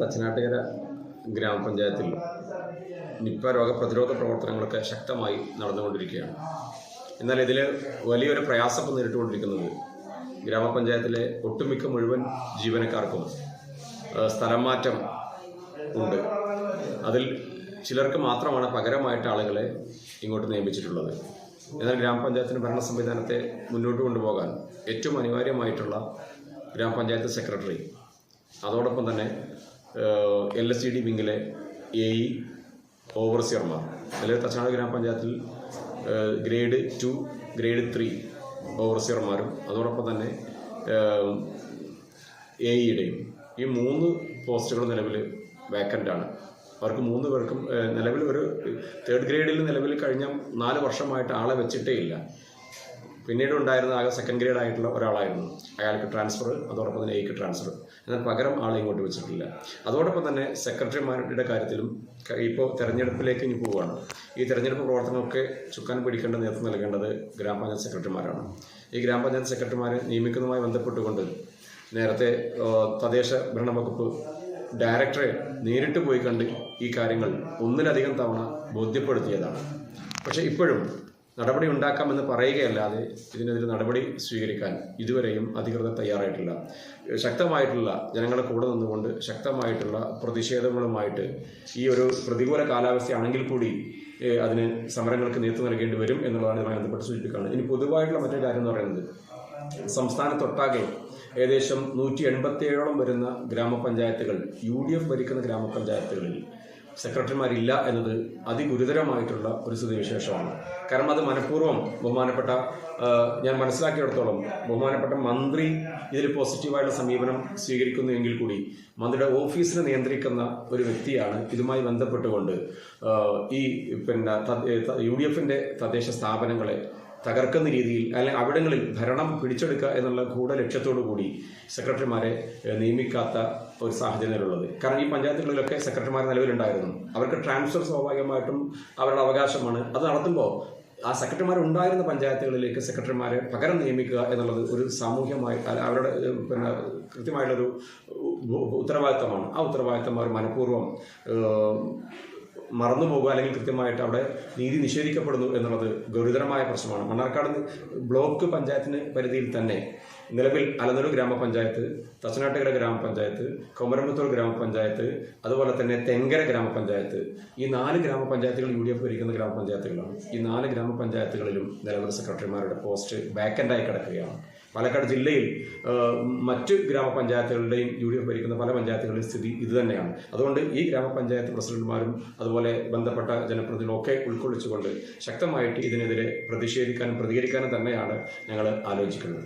തച്ചനാട്ടുകര ഗ്രാമപഞ്ചായത്തിൽ നിപ്പ രോഗപ്രതിരോധ പ്രവർത്തനങ്ങളൊക്കെ ശക്തമായി നടന്നുകൊണ്ടിരിക്കുകയാണ്. എന്നാൽ ഇതിൽ വലിയൊരു പ്രയാസം നേരിട്ടുകൊണ്ടിരിക്കുന്നത് ഗ്രാമപഞ്ചായത്തിലെ ഒട്ടുമിക്ക മുഴുവൻ ജീവനക്കാർക്കും സ്ഥലം മാറ്റം ഉണ്ട്. അതിൽ ചിലർക്ക് മാത്രമാണ് പകരമായിട്ട് ആളുകളെ ഇങ്ങോട്ട് നിയമിച്ചിട്ടുള്ളത്. എന്നാൽ ഗ്രാമപഞ്ചായത്തിന് ഭരണ സംവിധാനത്തെ മുന്നോട്ട് കൊണ്ടുപോകാൻ ഏറ്റവും അനിവാര്യമായിട്ടുള്ള ഗ്രാമപഞ്ചായത്ത് സെക്രട്ടറി അതോടൊപ്പം തന്നെ എൽ എസ് സി ഡി വിങ്ങിലെ എ ഇ ഓവർസിയർമാർ. അതിൽ തച്ചാട് ഗ്രാമപഞ്ചായത്തിൽ ഗ്രേഡ് ടു ഗ്രേഡ് ത്രീ ഓവർസിയർമാരും അതോടൊപ്പം തന്നെ എ ഇയുടെയും. ഈ മൂന്ന് പോസ്റ്റുകൾ നിലവിൽ ആണ് അവർക്ക് മൂന്ന് പേർക്കും നിലവിൽ ഒരു തേർഡ് ഗ്രേഡിൽ നിലവിൽ കഴിഞ്ഞ നാല് വർഷമായിട്ട് ആളെ വെച്ചിട്ടേ ഇല്ല. പിന്നീട് ഉണ്ടായിരുന്ന ആകെ സെക്കൻഡ് ഗ്രേഡ് ആയിട്ടുള്ള ഒരാളായിരുന്നു. അയാൾക്ക് ട്രാൻസ്ഫർ അതോടൊപ്പം തന്നെ എയ്ക്ക് ട്രാൻസ്ഫർ എന്നാൽ പകരം ആളെ ഇങ്ങോട്ട് വെച്ചിട്ടില്ല അതോടൊപ്പം തന്നെ സെക്രട്ടറിമാരുടെ കാര്യത്തിലും ഇപ്പോൾ തെരഞ്ഞെടുപ്പിലേക്ക് ഇനി പോവുകയാണ് ഈ തെരഞ്ഞെടുപ്പ് പ്രവർത്തനമൊക്കെ ചുക്കാൻ പിടിക്കേണ്ട നേതൃത്വം നൽകേണ്ടത് ഗ്രാമപഞ്ചായത്ത് സെക്രട്ടറിമാരാണ്. ഈ ഗ്രാമപഞ്ചായത്ത് സെക്രട്ടറിമാരെ നിയമിക്കുന്നതുമായി ബന്ധപ്പെട്ടുകൊണ്ട് നേരത്തെ തദ്ദേശ ഭരണ വകുപ്പ് ഡയറക്ടറെ നേരിട്ട് പോയി കണ്ട് ഈ കാര്യങ്ങൾ ഒന്നിലധികം തവണ ബോധ്യപ്പെടുത്തിയതാണ്. പക്ഷേ ഇപ്പോഴും നടപടി ഉണ്ടാക്കാമെന്ന് പറയുകയല്ലാതെ ഇതിനെതിരെ നടപടി സ്വീകരിക്കാൻ ഇതുവരെയും അധികൃതർ തയ്യാറായിട്ടില്ല. ശക്തമായിട്ടുള്ള ജനങ്ങളുടെ കൂടെ നിന്നുകൊണ്ട് ശക്തമായിട്ടുള്ള പ്രതിഷേധങ്ങളുമായിട്ട് ഈ ഒരു പ്രതികൂല കാലാവസ്ഥയാണെങ്കിൽ കൂടി അതിന് സമരങ്ങൾക്ക് നേതൃത്വം നൽകേണ്ടി വരും എന്നുള്ളതാണ് ഇതുമായി ബന്ധപ്പെട്ട് സൂചിപ്പിക്കുന്നത് ഇനി പൊതുവായിട്ടുള്ള മറ്റൊരു കാര്യം എന്ന് പറയുന്നത് സംസ്ഥാനത്തൊട്ടാകെ ഏകദേശം നൂറ്റി എൺപത്തിയേഴോളം വരുന്ന ഗ്രാമപഞ്ചായത്തുകൾ യു ഡി എഫ് ഭരിക്കുന്ന ഗ്രാമപഞ്ചായത്തുകളിൽ സെക്രട്ടറിമാരില്ല എന്നത് അതിഗുരുതരമായിട്ടുള്ള ഒരു സ്ഥിതിവിശേഷമാണ്. കാരണം അത് മനഃപൂർവം ബഹുമാനപ്പെട്ട ഞാൻ മനസ്സിലാക്കിയിടത്തോളം ബഹുമാനപ്പെട്ട മന്ത്രി ഇതിൽ പോസിറ്റീവായിട്ടുള്ള സമീപനം സ്വീകരിക്കുന്നു എങ്കിൽ കൂടി മന്ത്രിയുടെ ഓഫീസിനെ നിയന്ത്രിക്കുന്ന ഒരു വ്യക്തിയാണ് ഇതുമായി ബന്ധപ്പെട്ടുകൊണ്ട് ഈ പിന്നെ യു ഡി എഫിന്റെ തദ്ദേശ സ്ഥാപനങ്ങളെ തകർക്കുന്ന രീതിയിൽ അല്ലെങ്കിൽ അവിടങ്ങളിൽ ഭരണം പിടിച്ചെടുക്കുക എന്നുള്ള ഗൂഢ ലക്ഷ്യത്തോടു കൂടി സെക്രട്ടറിമാരെ നിയമിക്കാത്ത ഒരു സാഹചര്യങ്ങളുള്ളത് കാരണം ഈ പഞ്ചായത്തുകളിലൊക്കെ സെക്രട്ടറിമാർ നിലവിലുണ്ടായിരുന്നു. അവർക്ക് ട്രാൻസ്ഫർ സ്വാഭാവികമായിട്ടും അവരുടെ അവകാശമാണ്. അത് നടത്തുമ്പോൾ ആ സെക്രട്ടറിമാർ ഉണ്ടായിരുന്ന പഞ്ചായത്തുകളിലേക്ക് സെക്രട്ടറിമാരെ പകരം നിയമിക്കുക എന്നുള്ളത് ഒരു സാമൂഹ്യമായി അവരുടെ പിന്നെ കൃത്യമായിട്ടുള്ളൊരു ഉത്തരവാദിത്തമാണ്. ആ ഉത്തരവാദിത്തം അവർ മനഃപൂർവം മറന്നു പോകുക അല്ലെങ്കിൽ കൃത്യമായിട്ട് അവിടെ നീതി നിഷേധിക്കപ്പെടുന്നു എന്നുള്ളത് ഗുരുതരമായ പ്രശ്നമാണ്. മണ്ണാർക്കാട് ബ്ലോക്ക് പഞ്ചായത്തിന് പരിധിയിൽ തന്നെ നിലവിൽ അലനൂർ ഗ്രാമപഞ്ചായത്ത് തച്ചനാട്ടുകര ഗ്രാമപഞ്ചായത്ത് കൊമരമ്പത്തൂർ ഗ്രാമപഞ്ചായത്ത് അതുപോലെ തന്നെ തെങ്കര ഗ്രാമപഞ്ചായത്ത് ഈ നാല് ഗ്രാമപഞ്ചായത്തുകൾ യു ഡി എഫ് ഭരിക്കുന്ന ഗ്രാമപഞ്ചായത്തുകളാണ്. ഈ നാല് ഗ്രാമപഞ്ചായത്തുകളിലും നിലവിൽ സെക്രട്ടറിമാരുടെ പോസ്റ്റ് വാക്കന്റായി കിടക്കുകയാണ്. പാലക്കാട് ജില്ലയിൽ മറ്റ് ഗ്രാമപഞ്ചായത്തുകളുടെയും യു ഡി എഫ് ഭരിക്കുന്ന പല പഞ്ചായത്തുകളുടെയും സ്ഥിതി ഇതുതന്നെയാണ് അതുകൊണ്ട് ഈ ഗ്രാമപഞ്ചായത്ത് പ്രസിഡന്റുമാരും അതുപോലെ ബന്ധപ്പെട്ട ജനപ്രതിനിധികളൊക്കെ ഉൾക്കൊള്ളിച്ചുകൊണ്ട് ശക്തമായിട്ട് ഇതിനെതിരെ പ്രതിഷേധിക്കാനും പ്രതികരിക്കാനും തന്നെയാണ് ഞങ്ങൾ ആലോചിക്കുന്നത്.